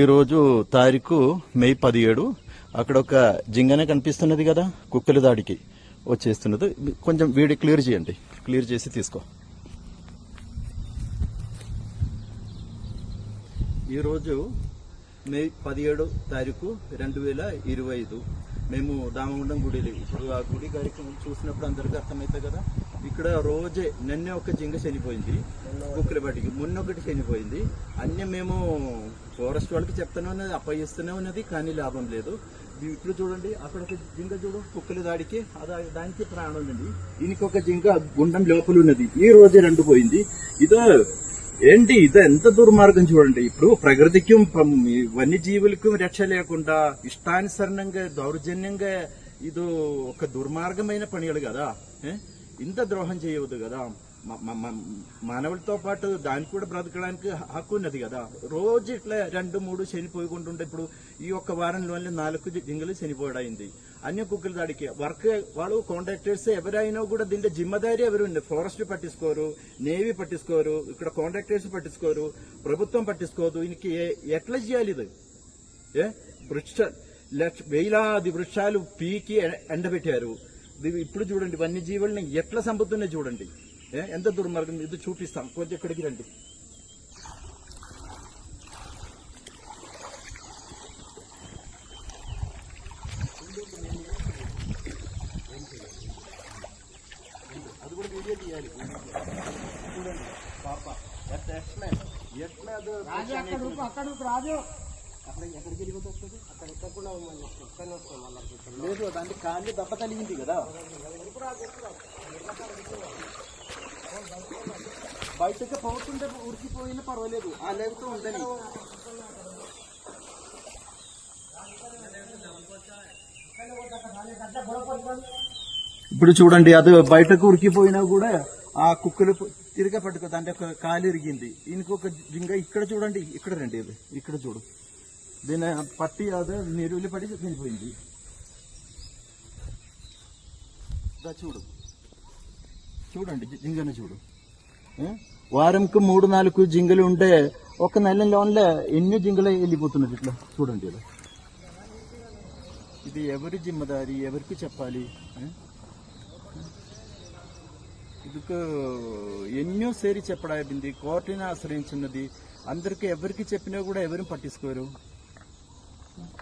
ఈరోజు తారీఖు మే పదిహేడు. అక్కడ ఒక జింగనే కనిపిస్తున్నది కదా కుక్కల దాడికి వచ్చేస్తున్నది. కొంచెం వీడియో క్లియర్ చేయండి. క్లియర్ చేసి తీసుకో. ఈరోజు మే పదిహేడు తారీఖు రెండు వేల ఇరవై ఐదు. మేము దామగుండం గుడిలో. ఇప్పుడు ఆ గుడి కార్యక్రమం చూసినప్పుడు అందరికీ అర్థమవుతుంది కదా ఇక్కడ రోజే నిన్నే ఒక జింక చనిపోయింది కుక్కల బట్టికి. మొన్న ఒకటి చనిపోయింది. అన్నీ మేము ఫారెస్ట్ వాళ్ళకి చెప్తానే ఉన్నది అప్పగిస్తూనే ఉన్నది కానీ లాభం లేదు. ఇప్పుడు చూడండి అక్కడ ఒక జింక చూడు కుక్కల దాడికి అది దానికి ప్రాణం ఉంది దీనికి జింక గుండం లోపల ఉన్నది. ఈ రోజే రెండు పోయింది. ఇదో ఏంటి ఇది ఎంత దుర్మార్గం చూడండి. ఇప్పుడు ప్రకృతికి వన్యజీవులకు రక్ష లేకుండా ఇష్టానుసరణంగా దౌర్జన్యంగా ఇది ఒక దుర్మార్గమైన పనిలు కదా ఏ? ఇంత ద్రోహం చేయవద్దు కదా. మానవులతో పాటు దానికి కూడా బ్రతకడానికి హక్కు ఉన్నది కదా. రోజు ఇట్లా రెండు మూడు చనిపోయకుంటుంటే ఇప్పుడు ఈ ఒక్క వారంలోనే నాలుగు జింగలు చనిపోయాయింది అన్ని కుక్కల దాడికి వర్క్ వాళ్ళు కాంట్రాక్టర్స్ ఎవరైనా కూడా దీంట్లో జిమ్మదారి ఎవరు ఉంది ఫారెస్ట్ పట్టించుకోరు నేవీ పట్టించుకోరు ఇక్కడ కాంట్రాక్టర్స్ పట్టించుకోరు ప్రభుత్వం పట్టించుకోదు. దీనికి ఎట్లా చేయాలి ఇది? ఏ? వృక్ష వేలాది వృక్షాలు పీకి ఎండబెట్టారు. ఇప్పుడు చూడండి వన్యజీవుల్ని ఎట్లా చంపుతున్నాయి చూడండి. ఎంత దుర్మార్గం ఇది చూపిస్తాం. కొంచెం ఇక్కడికి రండి. అది కూడా వీడియో తీయాలి. చూడండి పాప. ఎట్లా ఎట్లా? ఎట్లా అది రాజు అక్కడ రాజు. లేదు దానికి కాళ్ళు దెబ్బ తగిలింది కదా. బయటకి పోతుంటే ఉరికిపోయినా పర్వాలేదు. ఆ లేకపోతే ఉందని. ఇప్పుడు చూడండి అది బయటకు ఉరికిపోయినా కూడా ఆ కుక్కలు తిరిగా పట్టుకో దాంట్లో ఒక కాలు ఇరిగింది. ఇంకొక జింగ ఇక్కడ చూడండి ఇక్కడ రండి ఇది ఇక్కడ చూడు. దీని పట్టి అది నీరు పడి చనిపోయింది చూడు. చూడండి జింగన చూడు. వారంకి మూడు నాలుగు జింగలు ఉంటే ఒక నెలలోనే ఎన్ని జింగలు వెళ్ళిపోతున్నది ఇట్లా? చూడండి ఇలా. ఇది ఎవరి జిమ్మదారి? ఎవరికి చెప్పాలి? ఇదికు ఎన్నో సేరి చెప్పడాయింది కోర్టుని ఆశ్రయించినది. అందరికీ ఎవరికి చెప్పినా కూడా ఎవరిని పట్టించుకోరు? Thank you.